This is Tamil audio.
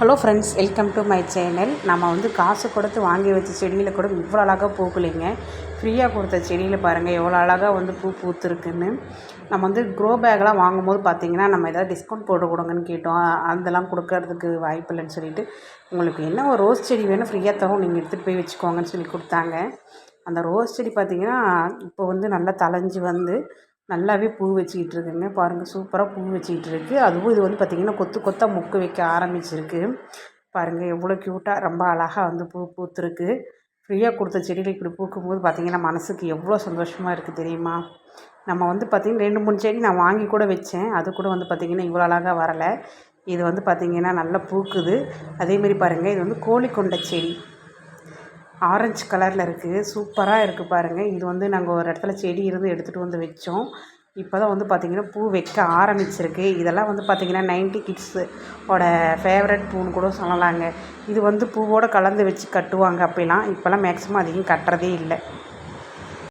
Hello friends welcome to my channel நம்ம வந்து காசு கொடுத்து வாங்கி வச்ச செடியில் கூட இவ்வளோ அழகாக பூக்கலைங்க ஃப்ரீயாக கொடுத்த செடியில் பாருங்கள் எவ்வளோ அழகாக வந்து பூ பூத்துருக்குன்னு. நம்ம வந்து க்ரோ பேக்லாம் வாங்கும்போது பார்த்திங்கன்னா நம்ம எதாவது டிஸ்கவுண்ட் போட்டு கொடுங்கன்னு கேட்டோம். அதெல்லாம் கொடுக்கறதுக்கு வாய்ப்பு இல்லைன்னு சொல்லிட்டு உங்களுக்கு என்ன ஒரு ரோஸ் செடி வேணும் ஃப்ரீயாக தரும் நீங்கள் எடுத்துகிட்டு போய் வச்சுக்கோங்கன்னு சொல்லி கொடுத்தாங்க. அந்த ரோஸ் செடி பார்த்திங்கன்னா இப்போ வந்து நல்லா தழைஞ்சி வந்து நல்லாவே பூ வச்சுக்கிட்டு இருக்குங்க. பாருங்கள் சூப்பராக பூ வச்சுக்கிட்டு இருக்குது அதுவும் இது வந்து பார்த்திங்கன்னா கொத்து கொத்தாக மொக்கு வைக்க ஆரம்பிச்சிருக்கு. பாருங்கள் எவ்வளோ க்யூட்டாக ரொம்ப அழகாக வந்து பூ பூத்துருக்கு. ஃப்ரீயாக கொடுத்த செடியில் இப்படி பூக்கும்போது பார்த்திங்கன்னா மனசுக்கு எவ்வளோ சந்தோஷமாக இருக்குது தெரியுமா? நம்ம வந்து பார்த்திங்கன்னா ரெண்டு மூணு செடி நான் வாங்கி கூட வச்சேன். அது கூட வந்து பார்த்திங்கன்னா இவ்வளோ அழகாக வரலை. இது வந்து பார்த்திங்கன்னா நல்லா பூக்குது. அதேமாரி பாருங்கள் இது வந்து கோழி கொண்ட செடி. ஆரஞ்சு கலரில் இருக்குது சூப்பராக இருக்குது பாருங்கள் இது வந்து நாங்கள் ஒரு இடத்துல செடி இருந்து எடுத்துகிட்டு வந்து வச்சோம். இப்போ தான் வந்து பார்த்திங்கன்னா பூ வைக்க ஆரம்பிச்சிருக்கு. இதெல்லாம் வந்து பார்த்திங்கன்னா நைன்ட்டி கிட்ஸு ஓட ஃபேவரட் பூன்னு கூட சொல்லலாங்க. இது வந்து பூவோடு கலந்து வச்சு கட்டுவாங்க அப்படிலாம் இப்போல்லாம் மேக்ஸிமம் அதிகம் கட்டுறதே இல்லை.